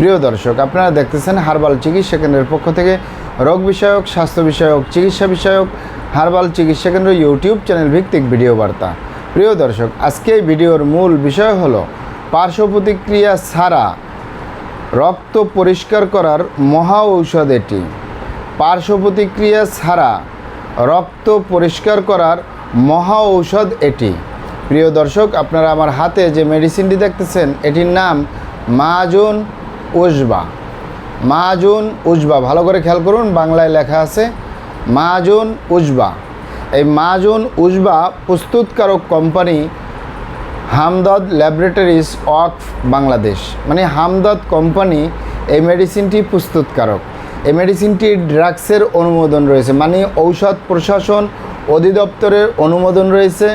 প্রিয় দর্শক, আপনারা দেখতেছেন হার্বাল চিকিৎসা কেন্দ্রের পক্ষ থেকে রোগ বিষয়ক, স্বাস্থ্য বিষয়ক, চিকিৎসা বিষয়ক, হার্বাল চিকিৎসা কেন্দ্র ইউটিউব চ্যানেল ভিত্তিক ভিডিও বার্তা। প্রিয় দর্শক, আজকে এই ভিডিওর মূল বিষয় হলো, পার্শ্ব প্রতিক্রিয়া ছাড়া রক্ত পরিষ্কার করার মহা ঔষধ এটি। পার্শ্ব প্রতিক্রিয়া ছাড়া রক্ত পরিষ্কার করার মহা ঔষধ এটি। প্রিয় দর্শক, আপনারা আমার হাতে যে মেডিসিনটি দেখতেছেন, এটির নাম মাজুন উজবা। মাজুন উজবা। ভালো করে খেয়াল করুন, বাংলায় লেখা আছে মাজুন উজবা। এই মাজুন উজবা প্রস্তুতকারক company Hamdard laboratories of Bangladesh. মানে হামদদ কোম্পানি এই মেডিসিনটি প্রস্তুতকারক। এই মেডিসিনটি ড্রাগসের অনুমোদন রয়েছে মানে ঔষধ প্রশাসন অধিদপ্তরের অনুমোদন রয়েছে।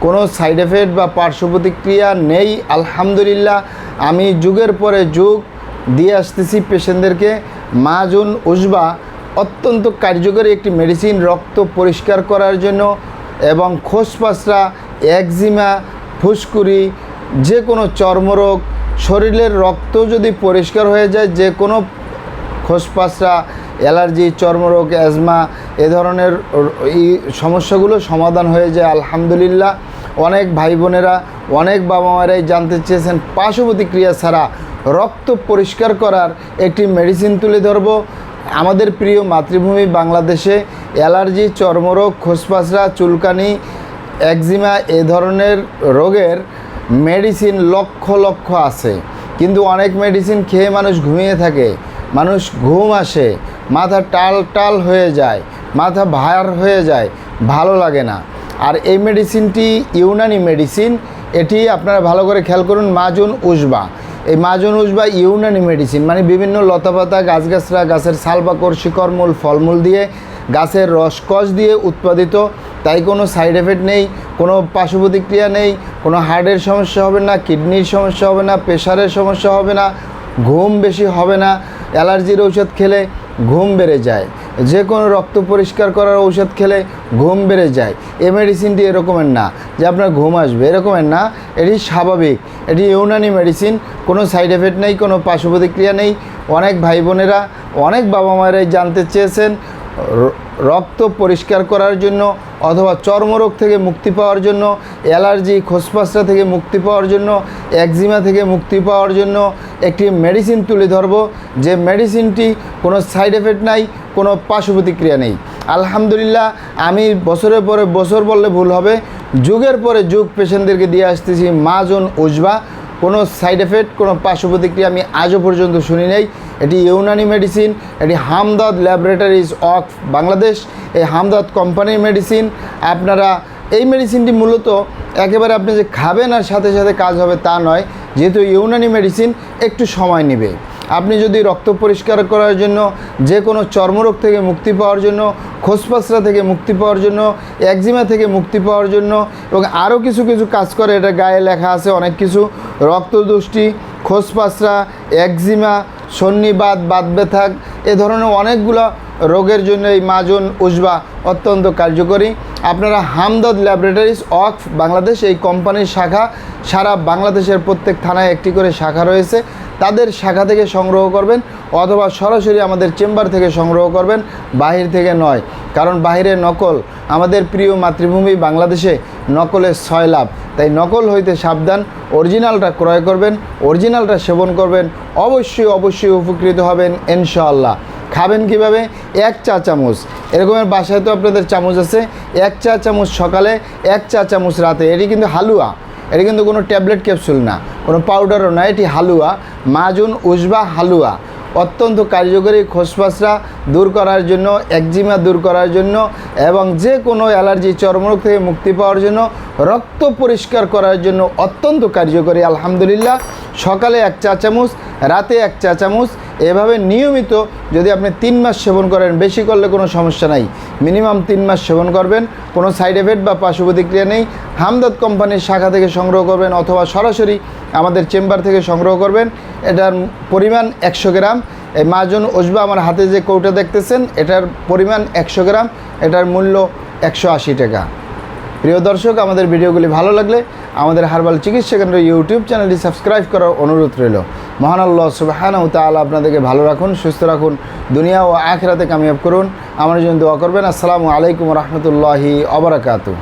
কোনো সাইড এফেক্ট বা পার্শ্ব প্রতিক্রিয়া নেই, আলহামদুলিল্লাহ। আমি যুগের পরে যুগ দিয়ে আসতেছি পেশেন্টদেরকে। মাজুন উজবা অত্যন্ত কার্যকরী একটি মেডিসিন রক্ত পরিষ্কার করার জন্য এবং খোসপাসরা, একজিমা, ফুসকুড়ি যে কোনো চর্মরোগ, শরীরের রক্ত যদি পরিষ্কার হয়ে যায় যে কোনো খোসপাসরা, অ্যালার্জি, চর্মরোগ, অ্যাজমা এ ধরনের এই সমস্যাগুলো সমাধান হয়ে যায়, আলহামদুলিল্লাহ। অনেক ভাই বোনেরা, অনেক বাবা মায়েরাই জানতে চেয়েছেন পার্শ্ব প্রতিক্রিয়া ছাড়া রক্ত পরিষ্কার করার একটি মেডিসিন তুলে ধরব। আমাদের প্রিয় মাতৃভূমি বাংলাদেশে অ্যালার্জি, চর্মরোগ খোসপাসরা চুলকানি, একজিমা এ ধরনের রোগের মেডিসিন লক্ষ লক্ষ আছে। কিন্তু অনেক মেডিসিন খেয়ে মানুষ ঘুমিয়ে থাকে, মানুষ ঘুম আসে, মাথা টাল টাল হয়ে যায়, মাথা ভার হয়ে যায়, ভালো লাগে না। আর এই মেডিসিনটি ইউনানি মেডিসিন এটি আপনারা ভালো করে খেয়াল করুন, মাজুন, উজবা। এই মাজুন বা ইউনানি মেডিসিন মানে বিভিন্ন লতাপাতা, গাছগাছরা, গাছের ছাল বাকড় শিকড়মূল, ফলমূল দিয়ে গাছের রসকস দিয়ে উৎপাদিত। তাই কোনো সাইড এফেক্ট নেই, কোনো পার্শ্ব প্রতিক্রিয়া নেই, কোনো হার্টের সমস্যা হবে না কিডনির সমস্যা হবে না প্রেশারের সমস্যা হবে না, ঘুম বেশি হবে না, অ্যালার্জির ঔষধ খেলে ঘুম বেড়ে যায়। যে কোনো রক্ত পরিষ্কার করার ঔষধ খেলে ঘুম বেড়ে যায়। এ মেডিসিনটি এরকমের না। যে আপনার ঘুম আসবে, এরকমের না। এটি স্বাভাবিক। এটি ইউনানি মেডিসিন কোনো সাইড এফেক্ট নেই, কোনো পার্শ্ব প্রতিক্রিয়া নেই। অনেক ভাই বোনেরা, অনেক বাবা মায়েরাই জানতে চেয়েছেন রক্ত পরিষ্কার করার জন্য অথবা চর্মরোগ থেকে মুক্তি পাওয়ার জন্য, অ্যালার্জি খোসপাসরা থেকে মুক্তি পাওয়ার জন্য, একজিমা থেকে মুক্তি পাওয়ার জন্য একটি মেডিসিন তুলে ধরব। যে মেডিসিনটি কোনো সাইড এফেক্ট নাই, কোনো পার্শ্ব প্রতিক্রিয়া নেই। আলহামদুলিল্লাহ, আমি বছরের পরে বছর বললে ভুল হবে। যুগের পরে যুগ পেশেন্টদেরকে দিয়ে আসতেছি মাজন উজবা। কোনো সাইড এফেক্ট, কোনো পার্শ্ব প্রতিক্রিয়া আমি আজও পর্যন্ত শুনি নাই। এটি ইউনানি মেডিসিন, এটি হামদাদ ল্যাবরেটরিজ অফ বাংলাদেশ। এই হামদাদ কোম্পানির মেডিসিন, আপনারা এই মেডিসিনটি মূলত একেবারে আপনি যে খাবেন আর সাথে সাথে কাজ হবে তা নয়, যেহেতু ইউনানি মেডিসিন একটু সময় নেবে। আপনি যদি রক্ত পরিষ্কার করার জন্য যে কোনো চর্মরোগ থেকে মুক্তি পাওয়ার জন্য খোসপাসরা থেকে মুক্তি পাওয়ার জন্য, একজিমা থেকে মুক্তি পাওয়ার জন্য, এবং আরও কিছু কিছু কাজ করে, এটা গায়ে লেখা আছে অনেক কিছু রক্তদুষ্টি খোসপাসরা একজিমা সন্নিবাদ বাদ ব্যথা এ ধরনের অনেকগুলো রোগের জন্য এই মাজন, উজবা অত্যন্ত কার্যকরী। আপনারা হামদদ ল্যাবরেটরিজ অফ বাংলাদেশ, এই কোম্পানির শাখা, সারা বাংলাদেশের প্রত্যেক থানায় একটি করে শাখা রয়েছে। তাদের শাখা থেকে সংগ্রহ করবেন অথবা সরাসরি আমাদের চেম্বার থেকে সংগ্রহ করবেন, বাহির থেকে নয়। কারণ বাহিরে নকল। আমাদের প্রিয় মাতৃভূমি বাংলাদেশে নকলের ছয় লাভ। তাই নকল হইতে সাবধান, অরিজিনালটা ক্রয় করবেন, অরিজিনালটা সেবন করবেন, অবশ্যই অবশ্যই উপকৃত হবেন, ইনশাআল্লাহ। খাবেন কীভাবে? এক চা চামচ। এরকমের বাসায় তো আপনাদের চামচ আছে। এক চা চামচ সকালে, এক চা চামচ রাতে। এটি কিন্তু হালুয়া। এটি কিন্তু কোনো ট্যাবলেট ক্যাপসুল না। কোনো পাউডারও না। এটি হালুয়া। মাজুন, উজবা, হালুয়া। অত্যন্ত কার্যকরী খোসপাসরা দূর করার জন্য, একজিমা দূর করার জন্য এবং যে কোনো অ্যালার্জি, চর্মরোগ থেকে মুক্তি পাওয়ার জন্য, রক্ত পরিষ্কার করার জন্য অত্যন্ত কার্যকরী। আলহামদুলিল্লাহ, সকালে এক চা চামচ, রাতে এক চা চামচ, এভাবে নিয়মিত যদি আপনি তিন মাস সেবন করেন, বেশি করলে কোনো সমস্যা নাই। মিনিমাম তিন মাস সেবন করবেন, কোনো সাইড এফেক্ট বা পার্শ্ব প্রতিক্রিয়া নেই। হামদত কোম্পানির শাখা থেকে সংগ্রহ করবেন অথবা সরাসরি আমাদের চেম্বার থেকে সংগ্রহ করবেন। এটার পরিমাণ একশো গ্রাম। এই মাজন ওসবা আমার হাতে যে কৌটা দেখতেছেন, এটার পরিমাণ একশো গ্রাম। এটার মূল্য একশো আশি টাকা। প্রিয় দর্শক, আমাদের ভিডিওগুলি ভালো লাগলে আমাদের হার্বাল চিকিৎসা কেন্দ্র ইউটিউব চ্যানেলটি সাবস্ক্রাইব করার অনুরোধ রইল। মহান আল্লাহ সুবাহানাউ তাআলা আপনাদেরকে ভালো রাখুন, সুস্থ রাখুন, দুনিয়া ও আখেরাতে কামিয়াব করুন। আমার জন্য দোয়া করবেন। আসসালামু আলাইকুম রহমতুল্লাহি অবরাকাতু